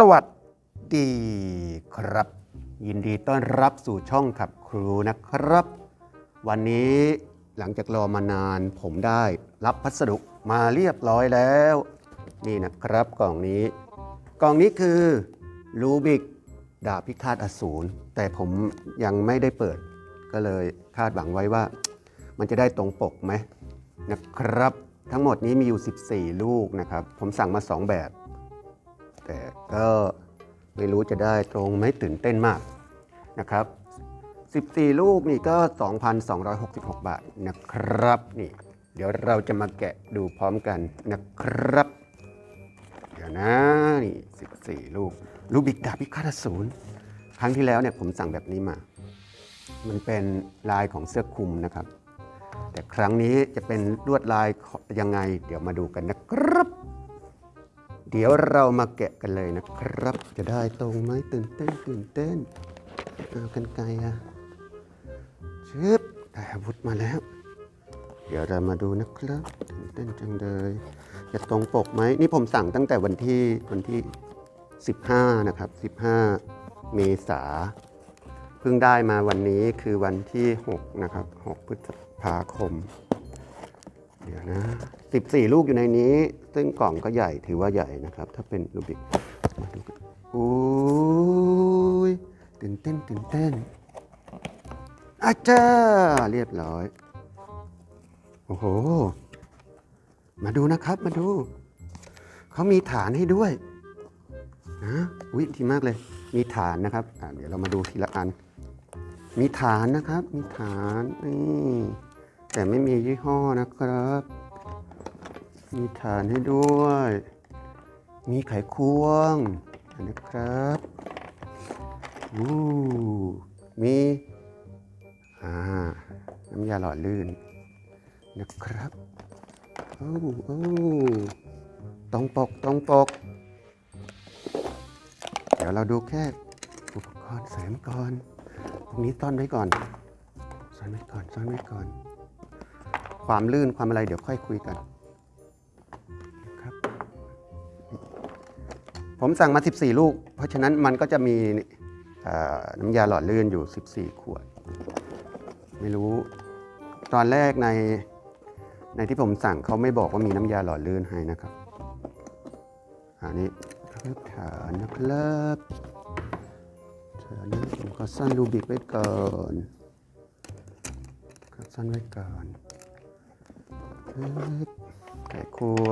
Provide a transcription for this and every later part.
สวัสดีครับ ยินดีต้อนรับสู่ช่องขับครูนะครับ วันนี้หลังจากรอมานานผมได้รับพัสดุมาเรียบร้อยแล้ว นี่นะครับกล่องนี้ กล่องนี้คือรูบิกดาบพิฆาตอสูรแต่ผมยังไม่ได้เปิด ก็เลยคาดหวังไว้ว่า มันจะได้ตรงปกไหมนะครับ ทั้งหมดนี้มีอยู่ 14 ลูกนะครับ ผมสั่งมา 2 แบบ แต่ก็ไม่รู้จะได้ตรงไหมตื่นเต้นมากนะครับ 14 ลูกนี่ก็ 2,266 บาทนะครับนี่ เดี๋ยวเราจะมาแกะดูพร้อมกันนะครับ เดี๋ยวนะนี่14ลูกลูบิกดาบพิฆาตอสูรครั้งที่แล้วเนี่ยผมสั่งแบบนี้มา มันเป็นลายของเสื้อคลุมนะครับ แต่ครั้งนี้จะเป็นลวดลายยังไง เดี๋ยวมาดูกันนะครับ เดี๋ยวเรามาแกะกันเลยนะครับ จะได้ตรงไหมตื่นเต้นตื่นเต้นเอากันไกลอะชึบได้อาวุธมาแล้ว เดี๋ยวเรามาดูนะครับเต้นจังเลยจะตรงปกไหมนี่ผมสั่งตั้งแต่วันที่วันที่ 15 นะครับ 15 เมษาเพิ่งได้มาวันนี้คือวันที่ 6 นะครับ 6 พฤษภาคม เดี๋ยวนะ 14 ลูกอยู่ในนี้ ซึ่งกล่องก็ใหญ่ถือว่าใหญ่นะครับ ถ้าเป็นรูบิกมาดูกันอุ้ยตื่นเต้นตื่นเต้นอาจารย์เรียบร้อย โอ้โห มาดูนะครับมาดู เขามีฐานให้ด้วยนะอุ้ยดีมากเลย มีฐานนะครับเดี๋ยวเรามาดูทีละอัน มีฐานนะครับ มีฐานนี่แต่ไม่มียี่ห้อนะครับ มีฐานให้ด้วย มีไขควงนะครับอู้มีอ่าน้ำยาหล่อลื่น นะครับโอ้โอ้ตรงปกตรงปก เดี๋ยวเราดูแค่อุปกรณ์เสริมก่อน ตรงนี้ซ่อนไว้ก่อนซ่อนไว้ก่อนซ่อนไว้ก่อน ความลื่นความอะไรเดี๋ยวค่อยคุยกันนะครับ ผมสั่งมา 14 ลูก เพราะฉะนั้นมันก็จะมีน้ำยาหล่อลื่นอยู่ 14 ขวด ไม่รู้ ตอนแรกใน ในที่ผมสั่งเขาไม่บอกว่ามีน้ำยาหล่อลื่นให้นะครับ อันนี้ครับฐานนะครับฐานนี้ผมขอสั้นรูบิกไว้ก่อนขอสั้นไว้ก่อนปึ๊บไข่ว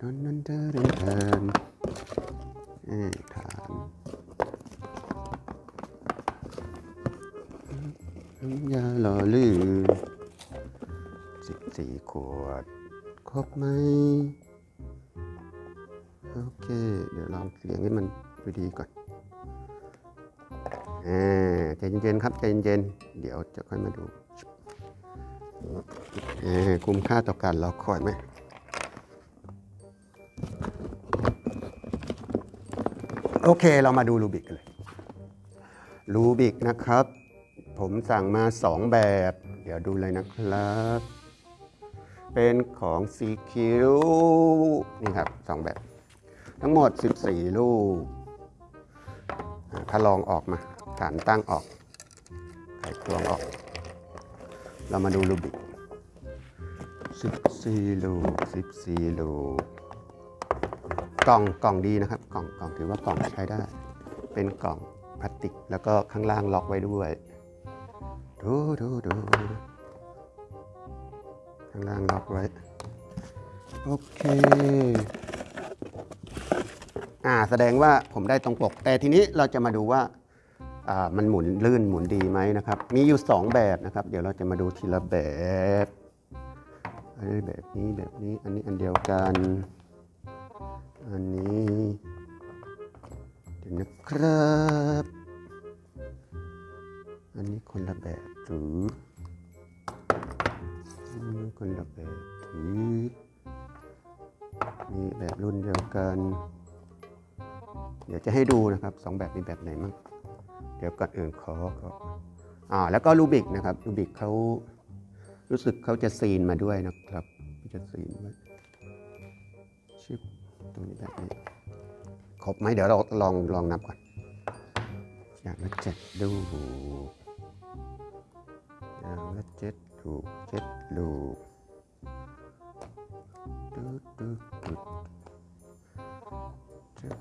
นันนันเดินเดินเอ้ยฐานน้ำยาหล่อลื่น สี่ขวด ครบไหมโอเค เดี๋ยวลองเสียงให้มันดีก่อนอ่าใจเย็นๆครับใจเย็นๆเดี๋ยวจะค่อยมาดูอ่าคุ้มค่าต่อการรอคอยไหมโอเคเรามาดูรูบิกกันเลยรูบิกนะครับ ผมสั่งมา 2 แบบ เดี๋ยวดูเลยนะครับ เป็นของ CQ นี่ครับ2แบบ ทั้งหมด 14 ลูกถ้าลองออกมา ฐานตั้งออก ไขควงออก เรามาดูรูบิก 14 ลูก 14 ลูก กล่องกล่องดีนะครับ กล่องกล่องถือว่ากล่องใช้ได้ เป็นกล่องพลาสติก แล้วก็ข้างล่างล็อกไว้ด้วย ดูดูดู ข้างล่างล็อกไว้ โอเค อ่าแสดงว่าผมได้ตรงปก แต่ทีนี้เราจะมาดูว่าอ่ามันหมุนลื่นหมุนดีไหมนะครับ มีอยู่ 2 แบบนะครับ เดี๋ยวเราจะมาดูทีละแบบอันนี้แบบนี้แบบนี้ อันนี้อันเดียวกัน อันนี้เดี๋ยวนะครับ อันนี้คนละแบบหรือ คนละแบบหรือนี่แบบรุ่นเดียวกัน เดี๋ยวจะให้ดูนะครับสองแบบมีแบบไหนมั่งเดี๋ยวก่อนอื่นขอขออ่าแล้วก็รูบิกนะครับรูบิกเขารู้สึกเขาจะซีนมาด้วยนะครับ จะซีนไว้ชิปตรงนี้แบบนี้ครบไหมเดี๋ยวเราลองลองนับก่อน อย่างละเจ็ดลูกอย่างละเจ็ด ลูกเจ็ดลูกดูดูดูเจ็ด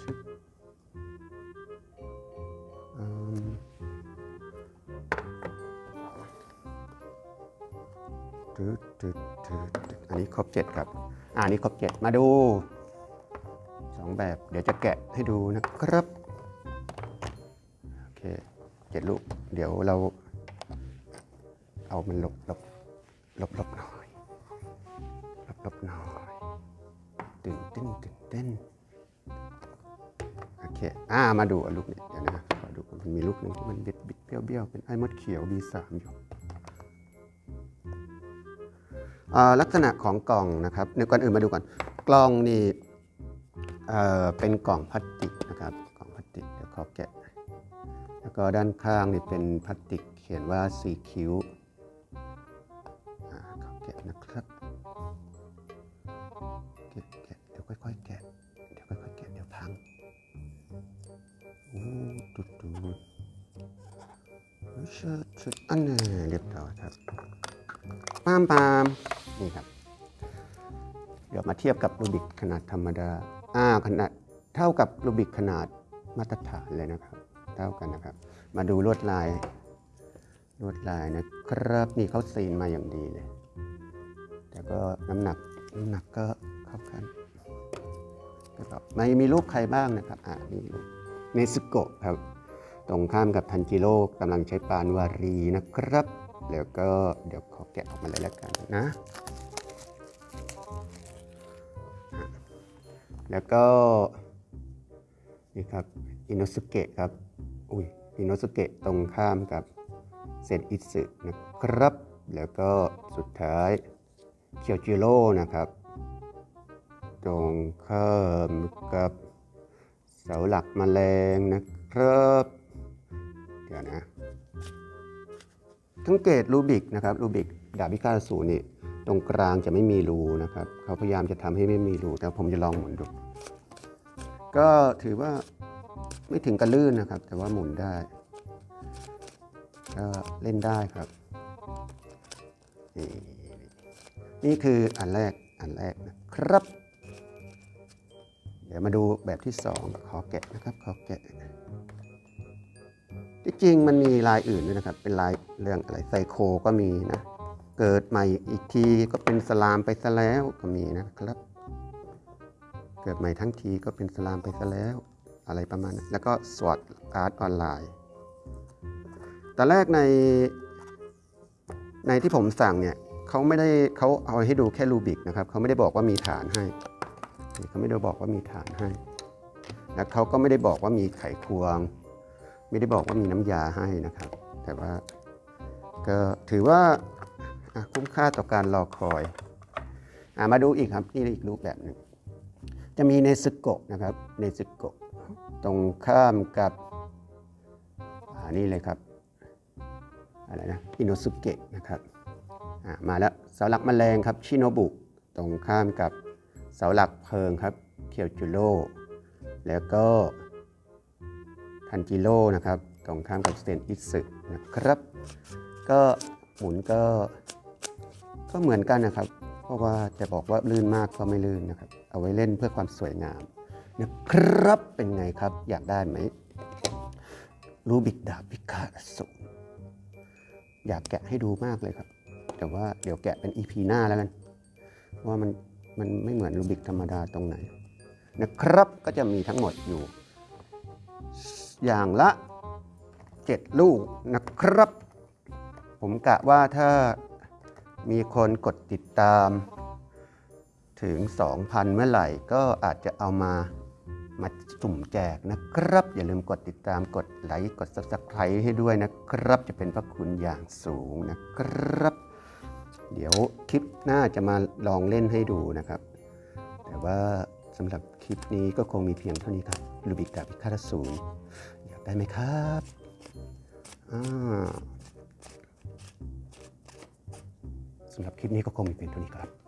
ชิบอืมดูดูดูดูอันนี้ครบเจ็ดครับ อ่านี่ครบเจ็ดมาดูสองแบบ เดี๋ยวจะแกะให้ดูนะครับ เคเจ็ดลูก เดี๋ยวเรา เอามันหลบหลบหลบหลบหน่อยหลบหลบหน่อยตื่นเต้นตื่นเต้นโอเคอ่ามาดูลูกนี้เดี๋ยวนะขอดูมันมีลูกหนึ่งที่มันบิดบิดเบี้ยวเบี้ยวเป็นไอ้มดเขียว B3 อยู่ลักษณะของกล่องนะครับเดี๋ยวก่อนอื่นมาดูก่อน กล่องนี่เป็นกล่องพลาสติกนะครับ กล่องพลาสติก เดี๋ยวขอแกะ ก็ด้านข้างนี่เป็นพลาสติกเขียนว่าสีคิ้วอ่าขอแกะนะครับแกะแกะเดี๋ยวค่อยๆแกะเดี๋ยวค่อยๆแกะเดี๋ยวพังโอ้ดุดดูดเชิดเชิดอันนี้เรียบร้อยครับปามปามนี่ครับ เดี๋ยวมาเทียบกับรูบิกขนาดธรรมดาอ่าขนาดเท่ากับรูบิกขนาดมาตรฐานเลยนะครับ เท่ากันนะครับ มาดูลวดลาย ลวดลายนะครับนี่เขาซีนมาอย่างดีเลย แต่ก็น้ำหนักน้ำหนักก็เข้ากันก็แบบไม่มีรูปใครบ้างนะครับอ่านี่รูปเนซุโกะครับ ตรงข้ามกับทันจิโร่กำลังใช้ปานวารีนะครับ แล้วก็เดี๋ยวขอแกะออกมาเลยแล้วกันนะ แล้วก็ นี่ครับอินโนสุเกะครับอุ้ยอินโนสุเกะตรงข้ามกับเซนอิสึนะครับ แล้วก็สุดท้ายเคียวจิโร่นะครับ ตรงข้ามกับเสาหลักแมลงนะครับ เดี๋ยวนะสังเกตรูบิกนะครับรูบิกดาบพิฆาตอสูนี่ตรงกลางจะไม่มีรูนะครับ เขาพยายามจะทำให้ไม่มีรูแต่ผมจะลองหมุนดู ก็ถือว่าไม่ถึงกับลื่นนะครับ แต่ว่าหมุนได้ก็เล่นได้ครับ นี่คืออันแรกอันแรกนะครับ เดี๋ยวมาดูแบบที่สองขอแกะนะครับขอแกะที่จริงมันมีลายอื่นด้วยนะครับ เป็นลายเรื่องอะไรไซโคก็มีนะ เกิดใหม่อีกทีก็เป็นสลามไปซะแล้วก็มีนะครับ เกิดใหม่ทั้งทีก็เป็นสลามไปซะแล้ว อะไรประมาณนั้นแล้วก็สวอตอาร์ตออนไลน์ตอนแรกในในที่ผมสั่งเนี่ยเขาไม่ได้เขาเอาให้ดูแค่รูบิกนะครับเขาไม่ได้บอกว่ามีฐานให้เขาไม่ได้บอกว่ามีฐานให้แล้วเขาก็ไม่ได้บอกว่ามีไขควง ไม่ได้บอกว่ามีน้ำยาให้นะครับ แต่ว่าก็ถือว่าคุ้มค่าต่อการรอคอยอมาดูอีกครับนี่อีกรูปแบบหนึ่ง จะมีเนซึโกะนะครับเนซึโกะตรงข้ามกับอ่านี่เลยครับอะไรนะอินโนสุเกะนะครับมาแล้วเสาหลักแมลงครับชิโนบุตรงข้ามกับเสาหลักเพลิงครับเคียวจูโร่แล้วก็ทันจิโร่นะครับตรงข้ามกับสเตนอิสึนะครับ ก็หมุนก็ก็เหมือนกันนะครับ เพราะว่าจะบอกว่าลื่นมากก็ไม่ลื่นนะครับ เอาไว้เล่นเพื่อความสวยงามนะครับเป็นไงครับอยากได้ไหมรูบิกดาบพิฆาตสูอยากแกะให้ดูมากเลยครับ แต่ว่าเดี๋ยวแกะเป็น EP หน้าแล้วกันเพราะว่ามันมันไม่เหมือนรูบิกธรรมดาตรงไหน นะครับก็จะมีทั้งหมดอยู่ อย่างละ 7 ลูกนะครับ ผมกะว่าถ้ามีคนกดติดตาม ถึง 2,000 เมื่อไหร่ก็อาจจะเอามามาสุ่มแจกนะครับ อย่าลืมกดติดตามกดไลค์กด subscribe ให้ด้วยนะครับ จะเป็นพระคุณอย่างสูงนะครับ เดี๋ยวคลิปหน้าจะมาลองเล่นให้ดูนะครับ แต่ว่าสำหรับคลิปนี้ก็คงมีเพียงเท่านี้ครับลูบิกดาบพิฆาตอสูรอยากได้ไหมครับอ่าสำหรับคลิปนี้ก็คงมีเพียงเท่านี้ครับ